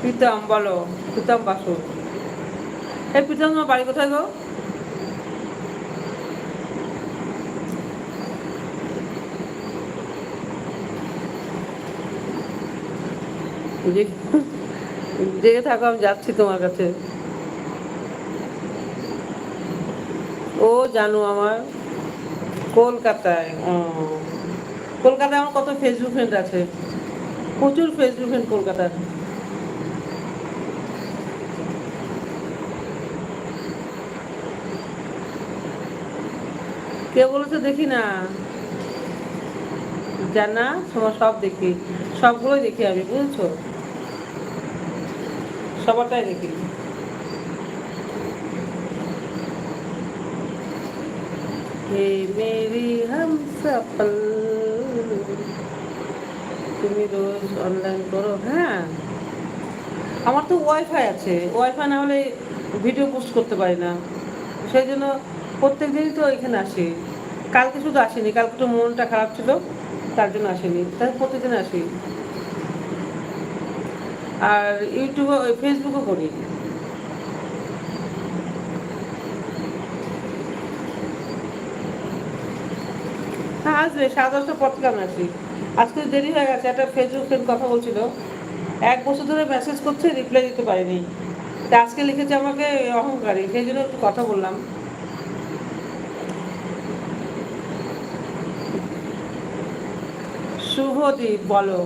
প্রীতম, বলো, প্রীতম বাসু। এই প্রীতম, তোমার বাড়ি কোথায় গো? জেগে থাকো, আমি যাচ্ছি তোমার কাছে। ও জানো আমার কলকাতায় কলকাতায় আমার কত ফেসবুক ফ্রেন্ড আছে। প্রচুর ফেসবুক ফ্রেন্ড কলকাতার। কে বলেছে দেখি না। জানা তোমার সব দেখি। সবগুলোই দেখি আমি, বুঝছ? সবারটাই দেখি। হে মেরি হাম সফল তুমি রোজ অনলাইন করো হ্যাঁ? আমার তো ওয়াইফাই আছে। ওয়াইফাই না হলে ভিডিও পোস্ট করতে পারি না। সেই জন্য প্রত্যেক দিনই তো এখানে আসে। কালকে শুধু আসেনি, কালকে তো মনটা খারাপ ছিল, তার জন্য আসেনি। তাই প্রতিদিন আসি। আর ইউটিউবে, ওই ফেসবুকও করি। হ্যাঁ আসবে, সাড়ে দশটা পর থেকে আমি আসি। আজকে দেরি হয়ে গেছে, একটা ফেসবুক ফ্রেন্ড কথা বলছিল। এক বছর ধরে মেসেজ করছে রিপ্লাই দিতে পারিনি। তা আজকে লিখেছে আমাকে, অহংকারী, সেই জন্য একটু কথা বললাম। শুভদীপ বলো।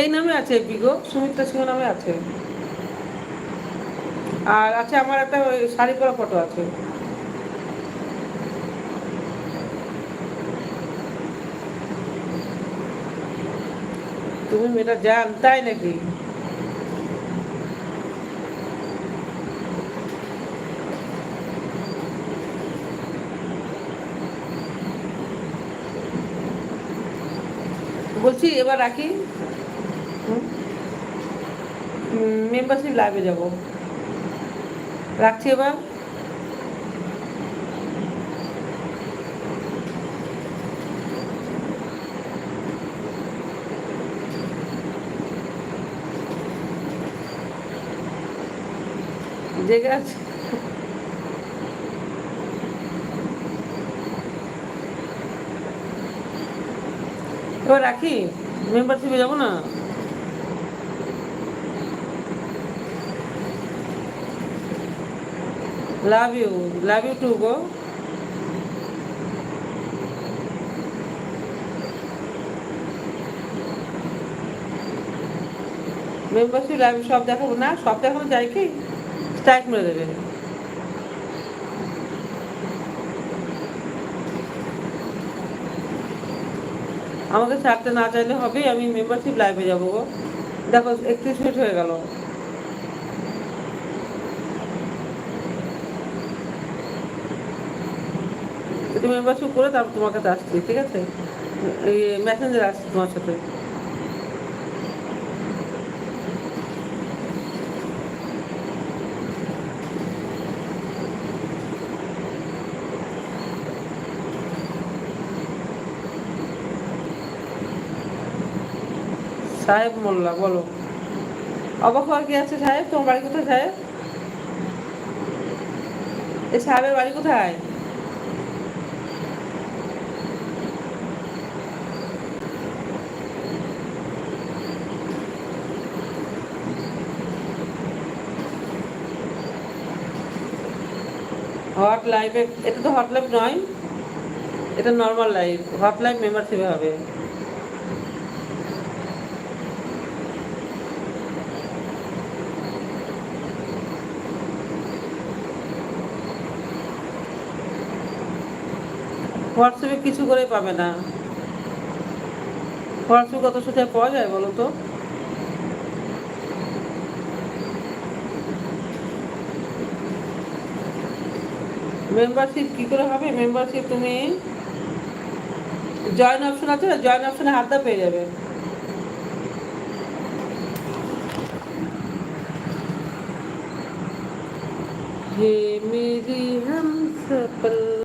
এই নামে আছে বিগো সুমিত্রা সিংহ নামে আছে। আর আছে আমার একটা ওই শাড়ি পরা ফটো আছে। তুমি মেয়েটা জান, তাই নাকি? বলছি এবার রাখি। মেম্বারশিপ লাইভে যাব। রাখছি এবার। জেগে আছে? এবার রাখি? মেম্বারশিপে যাব না? Love you love you to go. Membership live সব দেখাবো না? সব দেখানো যায় কি? স্ট্রাইক মেরে দেবে। আমাকে ছাড়তে না চাইলে হবে আমি মেম্বারশিপ লাইভে যাব গো। দেখো একত্রিশ মিনিট হয়ে গেল। তুমি মেম্বারশিপ করে তারপর তোমার কাছে আসছি, ঠিক আছে? মেসেঞ্জার আসছি তোমার সাথে। সাহেব মোল্লা, বলো। অবাক হওয়ার কি আছে সাহেব? তোমার বাড়ি কোথায় সাহেব? এই সাহেবের বাড়ি কোথায়? হট লাইফে এটা তো হট লাইফ নয়। এটা নর্মাল লাইফ হট লাইফ মেম্বারশিপে হবে। হোয়াটসঅ্যাপে কিছু করে পাবে না হোয়াটসঅ্যাপে কত সোজা পাওয়া যায় বলো তো মেম্বারশিপ কি করে হবে মেম্বারশিপ তুমি জয়েন অপশন আছে না জয়েন অপশনে হাতটা পেয়ে যাবে ये मेरी हम सफल